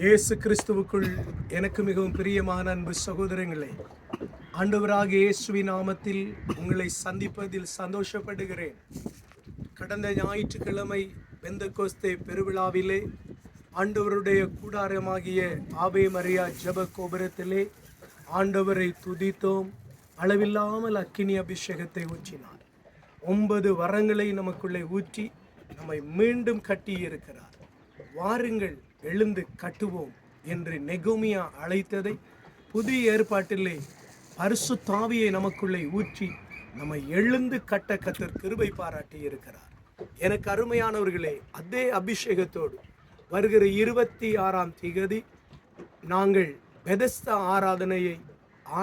இயேசு கிறிஸ்துவுக்குள் எனக்கு மிகவும் பிரியமான அன்பு சகோதரங்களே ஆண்டவராக இயேசுவின் நாமத்தில் உங்களை சந்திப்பதில் சந்தோஷப்படுகிறேன். கடந்த ஞாயிற்றுக்கிழமை பெந்தகோஸ்தே பெருவிழாவிலே ஆண்டவருடைய கூடாரமாகிய ஆவே மரியா ஜெப கோபுரத்திலே ஆண்டவரை துதித்தோம். அளவில்லாமல் அக்கினி அபிஷேகத்தை ஊற்றினார். ஒன்பது வரங்களை நமக்குள்ளே ஊற்றி நம்மை மீண்டும் கட்டியிருக்கிறார். வாருங்கள் எழுந்து கட்டுவோம் என்று நெகோமியா அழைத்ததை புதிய ஏற்பாட்டிலே பரிசுத்தாவியை நமக்குள்ளே ஊற்றி நம்மை எழுந்து கட்ட கத்தர் கிருபை பாராட்டி இருக்கிறார். எனக்கு அருமையானவர்களே அதே அபிஷேகத்தோடு வருகிற இருபத்தி ஆறாம் திகதி நாங்கள் பெதஸ்த ஆராதனையை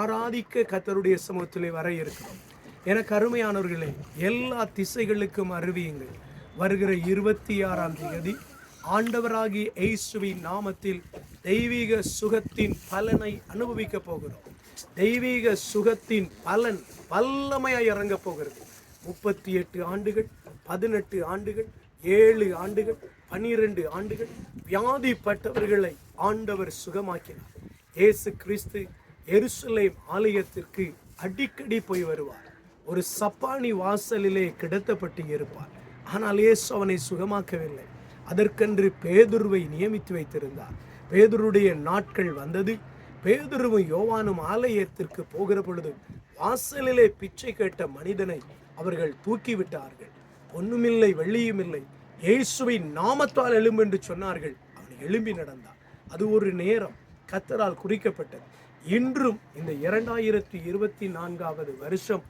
ஆராதிக்க கத்தருடைய சமூகத்திலே வர இருக்கிறோம். எனக்கு அருமையானவர்களே எல்லா திசைகளுக்கும் அறிவியுங்கள். வருகிற இருபத்தி ஆறாம் தேதி ஆண்டவராகி இயேசுவின் நாமத்தில் தெய்வீக சுகத்தின் பலனை அனுபவிக்க போகிறோம். தெய்வீக சுகத்தின் பலன் வல்லமையாய் இறங்க போகிறது. முப்பத்தி எட்டு ஆண்டுகள் பதினெட்டு ஆண்டுகள் ஏழு ஆண்டுகள் பனிரெண்டு ஆண்டுகள் வியாதிப்பட்டவர்களை ஆண்டவர் சுகமாக்கினார். இயேசு கிறிஸ்து எருசலேம் ஆலயத்திற்கு அடிக்கடி போய் வருவார். ஒரு சப்பானி வாசலிலே கிடத்தப்பட்டு இருப்பார். ஆனால் இயேசு அவனை சுகமாக்கவில்லை. அதற்கென்று பேதுருவை நியமித்து வைத்திருந்தார். பேதுருடைய நாட்கள் வந்தது. பேதுருவும் யோவானும் ஆலயத்திற்கு போகிற பொழுது வாசலிலே பிச்சை கேட்ட மனிதனை அவர்கள் தூக்கிவிட்டார்கள். பொண்ணுமில்லை வெள்ளியும் இல்லை இயேசுவின் நாமத்தால் எழும்பு என்று சொன்னார்கள். அவன் எழும்பி நடந்தான். அது ஒரு நேரம் கத்தரால் குறிக்கப்பட்டது. இன்றும் இந்த இரண்டாயிரத்தி இருபத்தி நான்காவது வருஷம்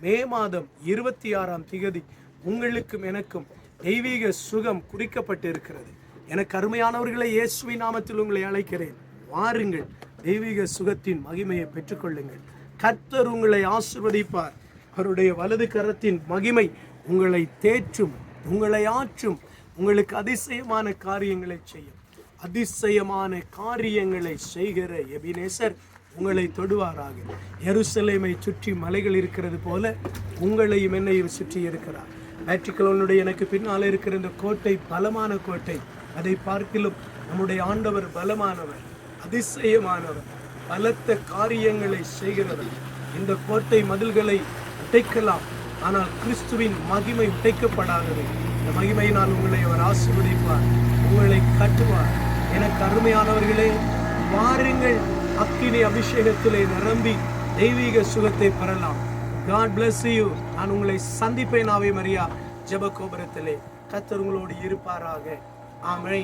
மே மாதம் இருபத்தி ஆறாம் திகதி உங்களுக்கும் எனக்கும் தெய்வீக சுகம் குறிக்கப்பட்டிருக்கிறது எனக்கு அருமையானவர்களை இயேசுவை நாமத்தில் உங்களை அழைக்கிறேன். வாருங்கள் தெய்வீக சுகத்தின் மகிமையை பெற்றுக்கொள்ளுங்கள். கர்த்தர் உங்களை ஆசிர்வதிப்பார். அவருடைய வலது கரத்தின் மகிமை உங்களை தேற்றும் உங்களை ஆற்றும் உங்களுக்கு அதிசயமான காரியங்களை செய்யும். அதிசயமான காரியங்களை செய்கிற எபினேசர் உங்களை தொடுவாராக. எருசலேமை சுற்றி மலைகள் இருக்கிறது போல உங்களையும் என்னையும் சுற்றி இருக்கிறார். ஞாயிற்றுக்கிழமனுடைய எனக்கு பின்னால் இருக்கிற இந்த கோட்டை பலமான கோட்டை அதை பார்க்கிலும் நம்முடைய ஆண்டவர் பலமானவர் அதிசயமானவர் பலத்த காரியங்களை செய்கிறவர். இந்த கோட்டை மதில்களை உடைக்கலாம் ஆனால் கிறிஸ்துவின் மகிமை உடைக்கப்படாதது. இந்த மகிமையினால் உங்களை அவர் ஆசீர்வதிப்பார் உங்களை கட்டுவார். எனக்கு அருமையானவர்களே வாருங்கள் அக்கினி அபிஷேகத்திலே நிரம்பி தெய்வீக சுகத்தை பெறலாம். காட் பிளஸ் யூ நான் உங்களை சந்திப்பேன் ஆவே மரியா. ஜெப கோபுரத்திலே கத்தர் உங்களோடு இருப்பாராக. ஆமை